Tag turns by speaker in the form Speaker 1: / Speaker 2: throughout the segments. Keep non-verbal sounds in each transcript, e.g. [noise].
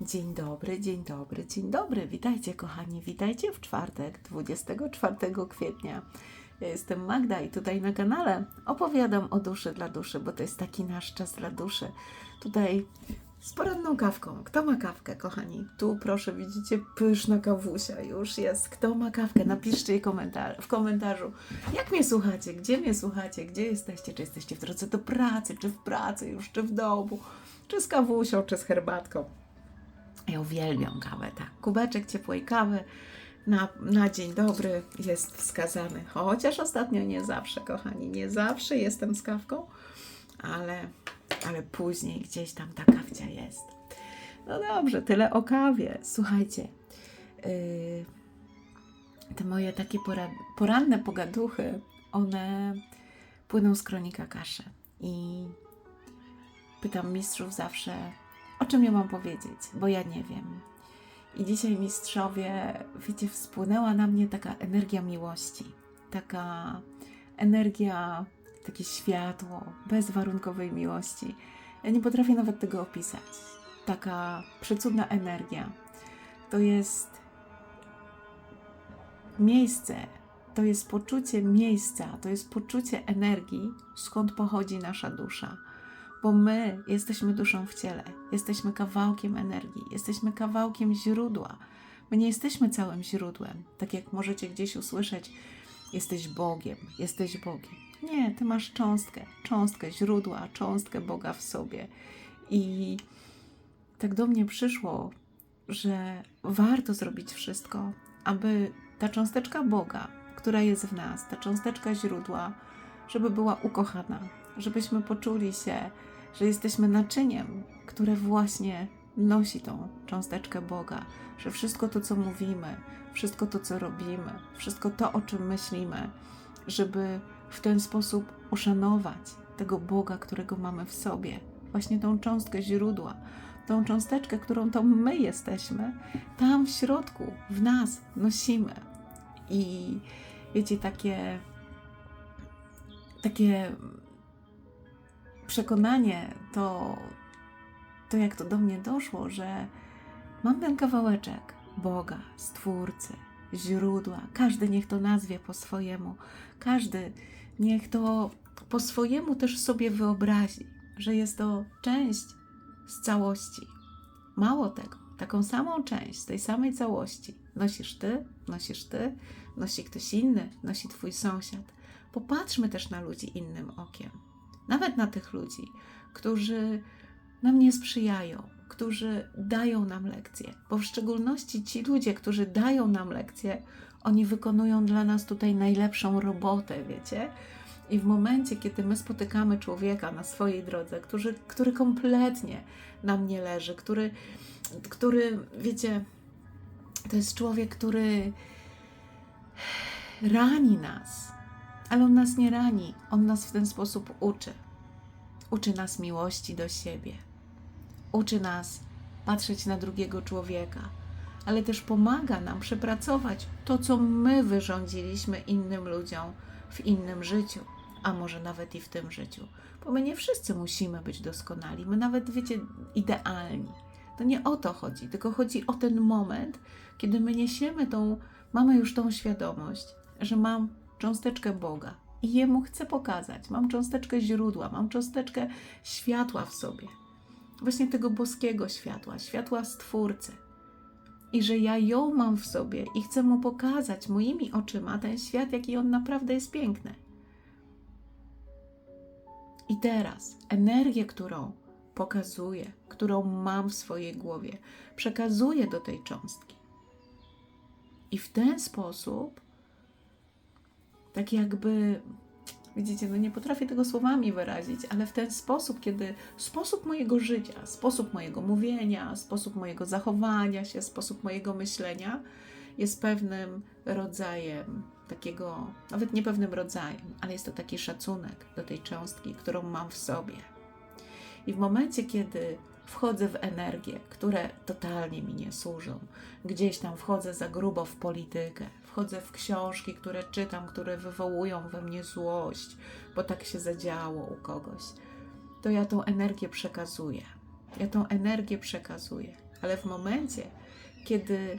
Speaker 1: Dzień dobry, dzień dobry, dzień dobry. Witajcie, kochani, witajcie w czwartek, 24 kwietnia. Ja jestem Magda i tutaj na kanale opowiadam o duszy dla duszy, bo to jest taki nasz czas dla duszy. Tutaj z poranną kawką. Kto ma kawkę, kochani? Tu proszę, widzicie, pyszna kawusia już jest. Kto ma kawkę? Napiszcie jej komentar- w komentarzu, jak mnie słuchacie, gdzie mnie słuchacie, gdzie jesteście, czy jesteście w drodze do pracy, czy w pracy już, czy w domu, czy z kawusią, czy z herbatką. Ja uwielbiam kawę, tak. Kubeczek ciepłej kawy na, na dzień dobry jest wskazany. Chociaż ostatnio nie zawsze, kochani, nie zawsze jestem z kawką, ale, ale później gdzieś tam ta kawcia jest. No dobrze, tyle o kawie. Słuchajcie, yy, te moje takie pora, poranne pogaduchy, one płyną z kronika kaszy. I pytam mistrzów zawsze, o czym ja mam powiedzieć, bo ja nie wiem. I dzisiaj mistrzowie, wiecie, wspłynęła na mnie taka energia miłości, taka energia, takie światło bezwarunkowej miłości. Ja nie potrafię nawet tego opisać. Taka przecudna energia. To jest miejsce, to jest poczucie miejsca, to jest poczucie energii, skąd pochodzi nasza dusza bo my jesteśmy duszą w ciele, jesteśmy kawałkiem energii, jesteśmy kawałkiem źródła. My nie jesteśmy całym źródłem, tak jak możecie gdzieś usłyszeć, jesteś Bogiem, jesteś Bogiem. Nie, ty masz cząstkę, cząstkę źródła, cząstkę Boga w sobie. I tak do mnie przyszło, że warto zrobić wszystko, aby ta cząsteczka Boga, która jest w nas, ta cząsteczka źródła, żeby była ukochana, żebyśmy poczuli się, że jesteśmy naczyniem, które właśnie nosi tą cząsteczkę Boga, że wszystko to, co mówimy, wszystko to, co robimy, wszystko to, o czym myślimy, żeby w ten sposób uszanować tego Boga, którego mamy w sobie, właśnie tą cząstkę źródła, tą cząsteczkę, którą to my jesteśmy, tam w środku, w nas nosimy. I wiecie, takie, takie przekonanie, to, to jak to do mnie doszło, że mam ten kawałeczek Boga, Stwórcy, źródła. Każdy niech to nazwie po swojemu. Każdy niech to po swojemu też sobie wyobrazi, że jest to część z całości. Mało tego, taką samą część z tej samej całości nosisz ty, nosisz ty, nosi ktoś inny, nosi twój sąsiad. Popatrzmy też na ludzi innym okiem nawet na tych ludzi, którzy nam nie sprzyjają, którzy dają nam lekcje, bo w szczególności ci ludzie, którzy dają nam lekcje, oni wykonują dla nas tutaj najlepszą robotę, wiecie? I w momencie, kiedy my spotykamy człowieka na swojej drodze, który, który kompletnie nam nie leży, który, który, wiecie, to jest człowiek, który [sighs] rani nas, ale on nas nie rani, on nas w ten sposób uczy. Uczy nas miłości do siebie, uczy nas patrzeć na drugiego człowieka, ale też pomaga nam przepracować to, co my wyrządziliśmy innym ludziom w innym życiu, a może nawet i w tym życiu. Bo my nie wszyscy musimy być doskonali, my nawet, wiecie, idealni. To nie o to chodzi, tylko chodzi o ten moment, kiedy my niesiemy tą, mamy już tą świadomość, że mam cząsteczkę Boga i Jemu chcę pokazać. Mam cząsteczkę źródła, mam cząsteczkę światła w sobie. Właśnie tego boskiego światła, światła Stwórcy. I że ja ją mam w sobie i chcę Mu pokazać moimi oczyma ten świat, jaki on naprawdę jest piękny. I teraz energię, którą pokazuję, którą mam w swojej głowie, przekazuję do tej cząstki. I w ten sposób tak jakby, widzicie, no nie potrafię tego słowami wyrazić, ale w ten sposób, kiedy sposób mojego życia, sposób mojego mówienia, sposób mojego zachowania się, sposób mojego myślenia jest pewnym rodzajem takiego, nawet nie pewnym rodzajem, ale jest to taki szacunek do tej cząstki, którą mam w sobie. I w momencie, kiedy wchodzę w energię, które totalnie mi nie służą. Gdzieś tam wchodzę za grubo w politykę, wchodzę w książki, które czytam, które wywołują we mnie złość, bo tak się zadziało u kogoś. To ja tą energię przekazuję. Ja tą energię przekazuję. Ale w momencie, kiedy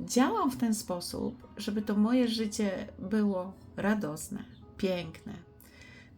Speaker 1: działam w ten sposób, żeby to moje życie było radosne, piękne,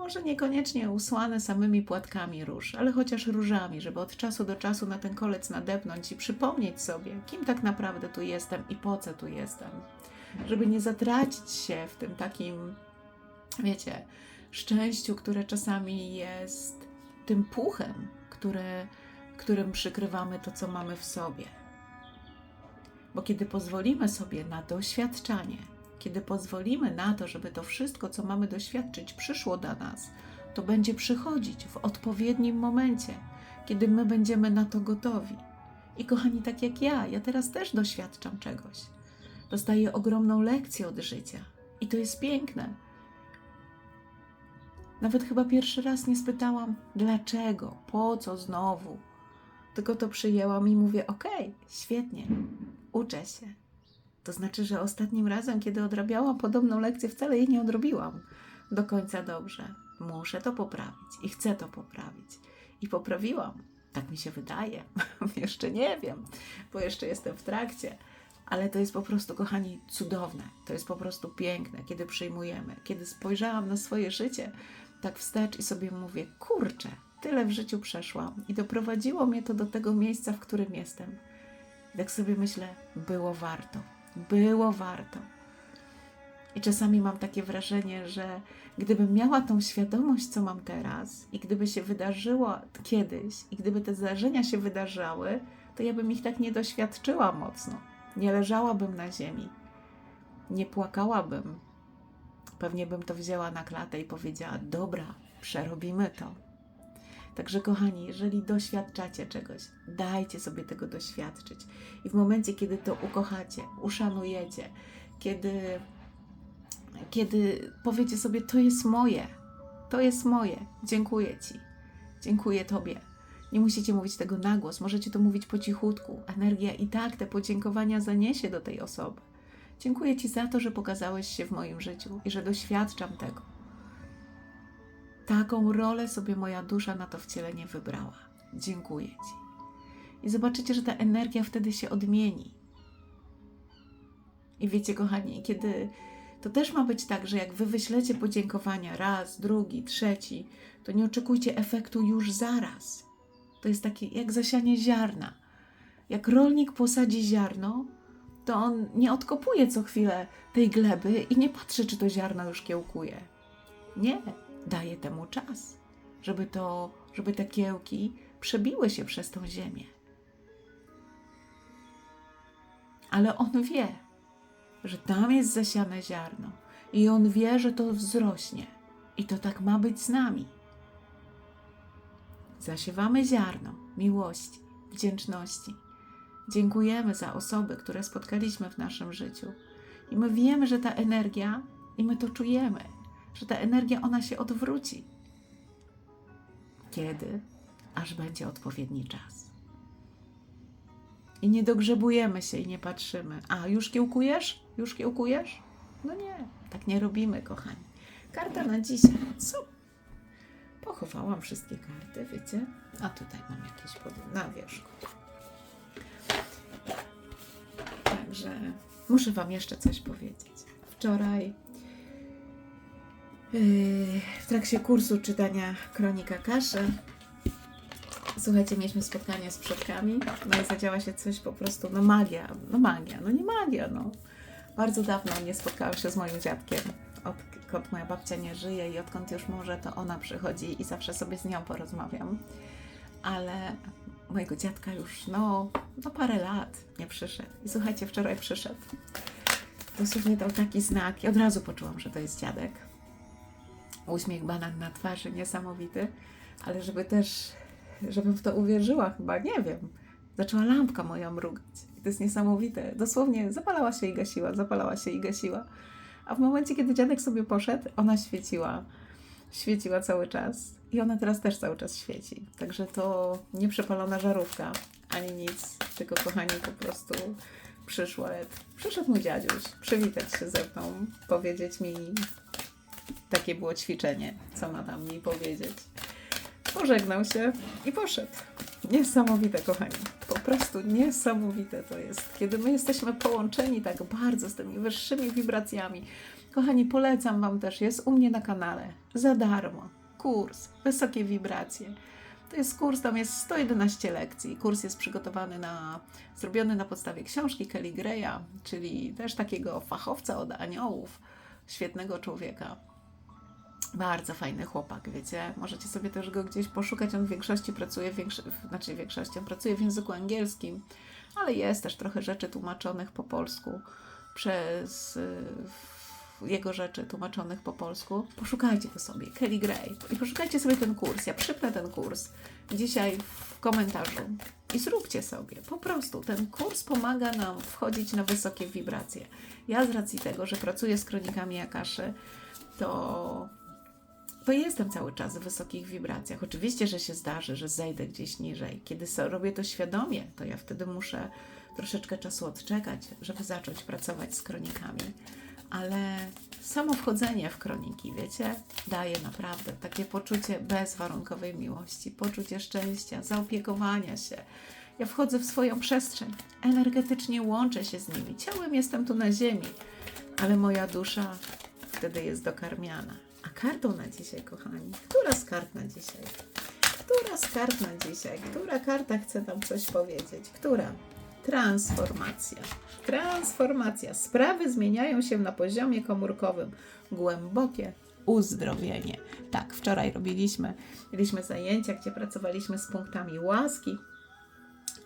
Speaker 1: może niekoniecznie usłane samymi płatkami róż, ale chociaż różami, żeby od czasu do czasu na ten kolec nadepnąć i przypomnieć sobie, kim tak naprawdę tu jestem i po co tu jestem. Żeby nie zatracić się w tym takim, wiecie, szczęściu, które czasami jest tym puchem, które, którym przykrywamy to, co mamy w sobie. Bo kiedy pozwolimy sobie na doświadczanie, kiedy pozwolimy na to, żeby to wszystko, co mamy doświadczyć, przyszło do nas, to będzie przychodzić w odpowiednim momencie, kiedy my będziemy na to gotowi. I kochani, tak jak ja, ja teraz też doświadczam czegoś. Dostaję ogromną lekcję od życia. I to jest piękne. Nawet chyba pierwszy raz nie spytałam, dlaczego, po co znowu. Tylko to przyjęłam i mówię: Okej, świetnie, uczę się. To znaczy, że ostatnim razem, kiedy odrabiałam podobną lekcję, wcale jej nie odrobiłam do końca dobrze. Muszę to poprawić i chcę to poprawić. I poprawiłam. Tak mi się wydaje. [laughs] jeszcze nie wiem, bo jeszcze jestem w trakcie. Ale to jest po prostu, kochani, cudowne. To jest po prostu piękne, kiedy przyjmujemy. Kiedy spojrzałam na swoje życie tak wstecz i sobie mówię, kurczę, tyle w życiu przeszłam i doprowadziło mnie to do tego miejsca, w którym jestem. I tak sobie myślę, było warto, było warto. I czasami mam takie wrażenie, że gdybym miała tą świadomość, co mam teraz, i gdyby się wydarzyło kiedyś, i gdyby te zdarzenia się wydarzały, to ja bym ich tak nie doświadczyła mocno. Nie leżałabym na ziemi, nie płakałabym. Pewnie bym to wzięła na klatę i powiedziała: Dobra, przerobimy to. Także, kochani, jeżeli doświadczacie czegoś, dajcie sobie tego doświadczyć. I w momencie, kiedy to ukochacie, uszanujecie, kiedy, kiedy powiecie sobie, to jest moje, to jest moje, dziękuję Ci, dziękuję Tobie. Nie musicie mówić tego na głos, możecie to mówić po cichutku. Energia i tak te podziękowania zaniesie do tej osoby. Dziękuję Ci za to, że pokazałeś się w moim życiu i że doświadczam tego. Taką rolę sobie moja dusza na to wcielenie wybrała. Dziękuję Ci. I zobaczycie, że ta energia wtedy się odmieni. I wiecie, kochani, kiedy to też ma być tak, że jak wy wyślecie podziękowania raz, drugi, trzeci, to nie oczekujcie efektu już zaraz. To jest takie jak zasianie ziarna. Jak rolnik posadzi ziarno, to on nie odkopuje co chwilę tej gleby i nie patrzy, czy to ziarno już kiełkuje. Nie, daje temu czas, żeby to, żeby te kiełki przebiły się przez tą ziemię. Ale on wie, że tam jest zasiane ziarno i on wie, że to wzrośnie. I to tak ma być z nami. Zasiewamy ziarno miłości, wdzięczności. Dziękujemy za osoby, które spotkaliśmy w naszym życiu. I my wiemy, że ta energia, i my to czujemy, że ta energia, ona się odwróci. Kiedy? Aż będzie odpowiedni czas. I nie dogrzebujemy się i nie patrzymy. A, już kiełkujesz? Już kiełkujesz? No nie, tak nie robimy, kochani. Karta na dzisiaj. Co? Pochowałam wszystkie karty, wiecie? A tutaj mam jakieś pod... na wierzchu. Także muszę Wam jeszcze coś powiedzieć. Wczoraj w trakcie kursu czytania Kronika Kaszy Słuchajcie, mieliśmy spotkanie z przodkami, no i zadziała się coś po prostu, no magia, no magia, no nie magia, no. Bardzo dawno nie spotkałam się z moim dziadkiem, odkąd moja babcia nie żyje i odkąd już może, to ona przychodzi i zawsze sobie z nią porozmawiam. Ale mojego dziadka już, no, no parę lat nie przyszedł. I słuchajcie, wczoraj przyszedł. Dosłownie dał taki znak i od razu poczułam, że to jest dziadek. Uśmiech banan na twarzy, niesamowity. Ale żeby też żebym w to uwierzyła chyba, nie wiem. Zaczęła lampka moja mrugać. I to jest niesamowite. Dosłownie zapalała się i gasiła, zapalała się i gasiła. A w momencie, kiedy dziadek sobie poszedł, ona świeciła. Świeciła cały czas. I ona teraz też cały czas świeci. Także to nie przepalona żarówka, ani nic. Tylko, kochani, po prostu przyszła, przyszedł mój dziadziuś przywitać się ze mną, powiedzieć mi, takie było ćwiczenie, co ma tam mi powiedzieć. Pożegnał się i poszedł. Niesamowite, kochani. Po prostu niesamowite to jest. Kiedy my jesteśmy połączeni tak bardzo z tymi wyższymi wibracjami. Kochani, polecam Wam też, jest u mnie na kanale za darmo kurs Wysokie Wibracje. To jest kurs, tam jest 111 lekcji. Kurs jest przygotowany na, zrobiony na podstawie książki Kelly Greya, czyli też takiego fachowca od aniołów, świetnego człowieka. Bardzo fajny chłopak, wiecie. Możecie sobie też go gdzieś poszukać. On w większości pracuje, większo- znaczy w większości, on pracuje w języku angielskim, ale jest też trochę rzeczy tłumaczonych po polsku przez jego rzeczy tłumaczonych po polsku. Poszukajcie go sobie, Kelly Gray. I poszukajcie sobie ten kurs. Ja przypnę ten kurs dzisiaj w komentarzu. I zróbcie sobie. Po prostu ten kurs pomaga nam wchodzić na wysokie wibracje. Ja z racji tego, że pracuję z kronikami Akaszy, to to jestem cały czas w wysokich wibracjach. Oczywiście, że się zdarzy, że zejdę gdzieś niżej. Kiedy robię to świadomie, to ja wtedy muszę troszeczkę czasu odczekać, żeby zacząć pracować z kronikami. Ale samo wchodzenie w kroniki, wiecie, daje naprawdę takie poczucie bezwarunkowej miłości, poczucie szczęścia, zaopiekowania się. Ja wchodzę w swoją przestrzeń, energetycznie łączę się z nimi. Ciałem jestem tu na ziemi, ale moja dusza wtedy jest dokarmiana. A kartą na dzisiaj, kochani, która z kart na dzisiaj? Która z kart na dzisiaj? Która karta chce nam coś powiedzieć? Która? Transformacja. Transformacja. Sprawy zmieniają się na poziomie komórkowym. Głębokie uzdrowienie. Tak, wczoraj robiliśmy, mieliśmy zajęcia, gdzie pracowaliśmy z punktami łaski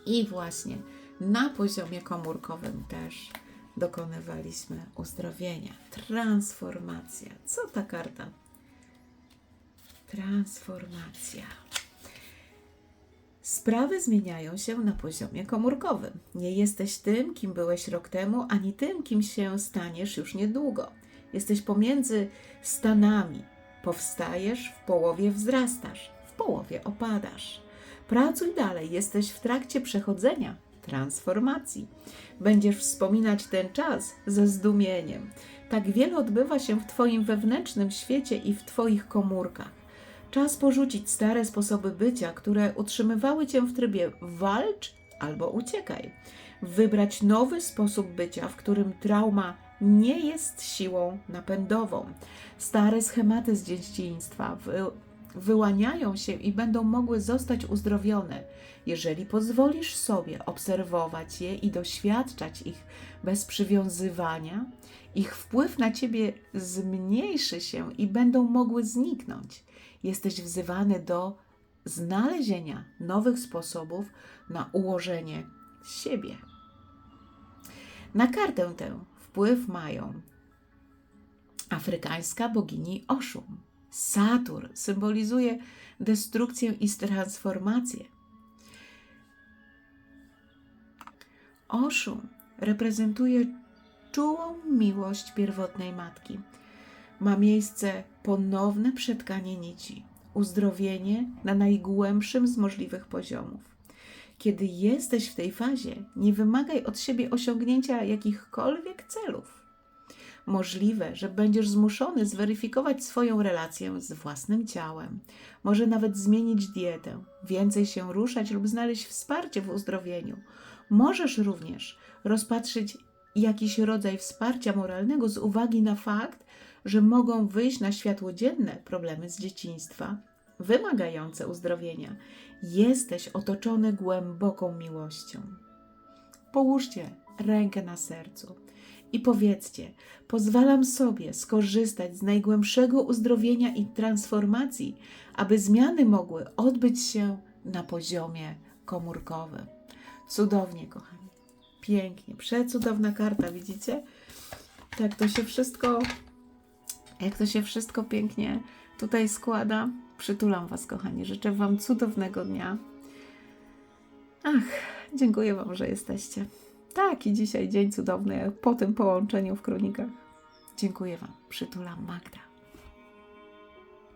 Speaker 1: i właśnie na poziomie komórkowym też dokonywaliśmy uzdrowienia. Transformacja. Co ta karta? Transformacja. Sprawy zmieniają się na poziomie komórkowym. Nie jesteś tym, kim byłeś rok temu, ani tym, kim się staniesz już niedługo. Jesteś pomiędzy stanami. Powstajesz, w połowie wzrastasz, w połowie opadasz. Pracuj dalej, jesteś w trakcie przechodzenia, transformacji. Będziesz wspominać ten czas ze zdumieniem. Tak wiele odbywa się w Twoim wewnętrznym świecie i w Twoich komórkach. Czas porzucić stare sposoby bycia, które utrzymywały Cię w trybie walcz albo uciekaj. Wybrać nowy sposób bycia, w którym trauma nie jest siłą napędową. Stare schematy z dzieciństwa wy, wyłaniają się i będą mogły zostać uzdrowione, jeżeli pozwolisz sobie obserwować je i doświadczać ich bez przywiązywania. Ich wpływ na ciebie zmniejszy się i będą mogły zniknąć. Jesteś wzywany do znalezienia nowych sposobów na ułożenie siebie. Na kartę tę wpływ mają afrykańska bogini Oszum. Saturn symbolizuje destrukcję i transformację. Oszum reprezentuje czułą miłość pierwotnej matki. Ma miejsce ponowne przetkanie nici, uzdrowienie na najgłębszym z możliwych poziomów. Kiedy jesteś w tej fazie, nie wymagaj od siebie osiągnięcia jakichkolwiek celów. Możliwe, że będziesz zmuszony zweryfikować swoją relację z własnym ciałem, może nawet zmienić dietę, więcej się ruszać lub znaleźć wsparcie w uzdrowieniu. Możesz również rozpatrzyć jakiś rodzaj wsparcia moralnego z uwagi na fakt, że mogą wyjść na światło dzienne problemy z dzieciństwa, wymagające uzdrowienia. Jesteś otoczony głęboką miłością. Połóżcie rękę na sercu i powiedzcie: Pozwalam sobie skorzystać z najgłębszego uzdrowienia i transformacji, aby zmiany mogły odbyć się na poziomie komórkowym. Cudownie, kochani. Pięknie. Przecudowna karta, widzicie? Tak to się wszystko, jak to się wszystko pięknie tutaj składa. Przytulam Was, kochani. Życzę Wam cudownego dnia. Ach, dziękuję Wam, że jesteście. Tak, i dzisiaj dzień cudowny po tym połączeniu w kronikach. Dziękuję Wam. Przytulam Magda.